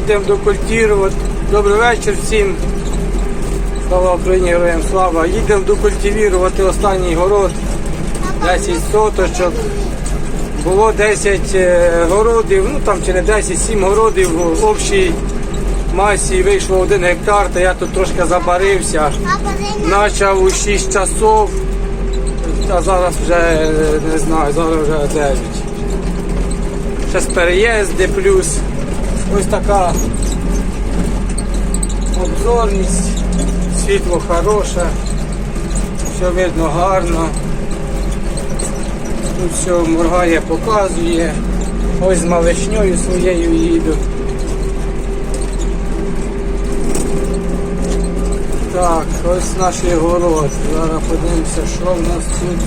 їдемо докультивувати. Добрий вечір всім. Слава Україні, героям слава. Їдемо докультивувати останній город. 10 соточок. Було 10 е, городів, ну там чи не 10, 7 городів в общій масі вийшло 1 гектар, та я тут трошки забарився. Почав у 6 часов, а зараз вже е, не знаю, зараз вже 9. Зараз переїзди плюс. Ось така обзорність, світло хороше, все видно гарно. Тут все моргає, показує. Ось з малишньою своєю їду. Так, ось наш город. Зараз подивимося, що в нас тут.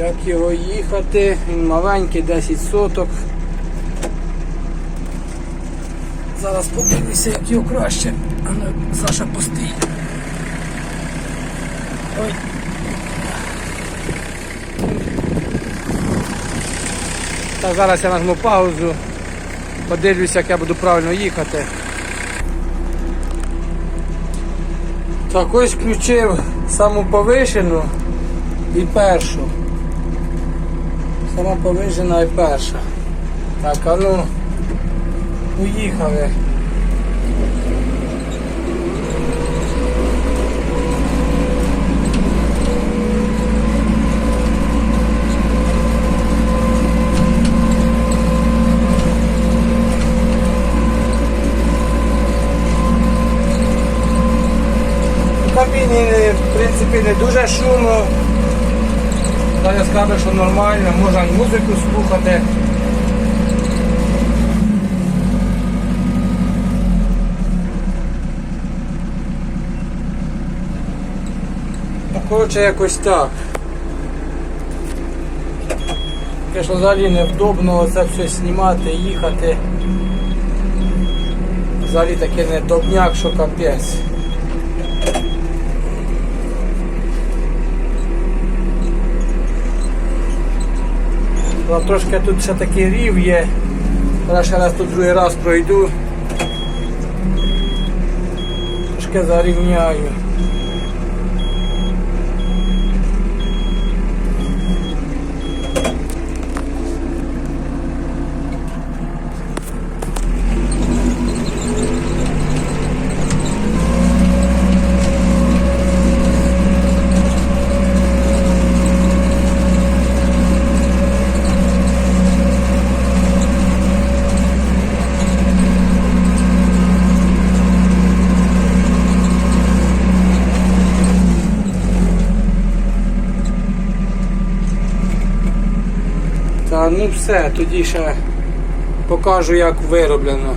Як його їхати? Він маленький, 10 соток. Зараз подивлюся, як його краще. Ну, Саша постій. Ой. Так, зараз я нажму паузу. Подивлюся, як я буду правильно їхати. Так, ось включив саму повишену і першу. Сама повижена і перша. Так, а ну, поїхали. В кабіні, в принципі, не дуже шумно. Таня скаже, що нормально, можна музику слухати. Коротше, якось так. Звісно, взагалі невдобно це все знімати, їхати. Взагалі таке недобняк, що капець. Ну, Трошки тут ще такий рів є. Зараз ще раз тут другий раз пройду. Трошки зарівняю. Ну все, тоді ще покажу як вироблено.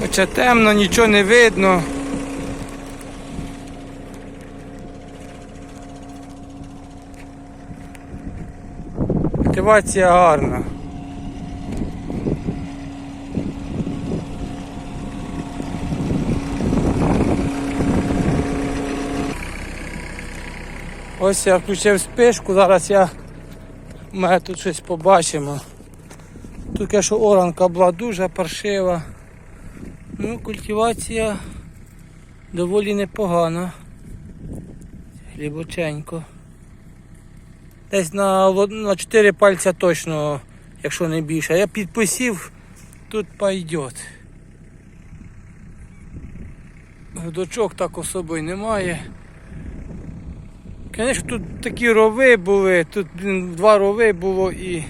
Хоча темно, нічого не видно. Мотивація гарна. Ось я включив спишку, зараз я ми тут щось побачимо. Каже, що оранка була дуже паршива. Ну, культивація доволі непогана. Глибоченько. Десь на, на 4 пальця точно, якщо не більше. Я підписів, тут пойдет. Дочок так особо й немає. Звісно, тут такі рови були, тут два рови було і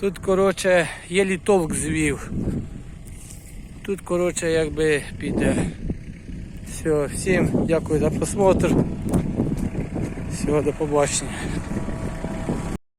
тут, коротше, є літовк звів. Тут, коротше, якби піде. Все, всім дякую за просмотр. Всього до побачення.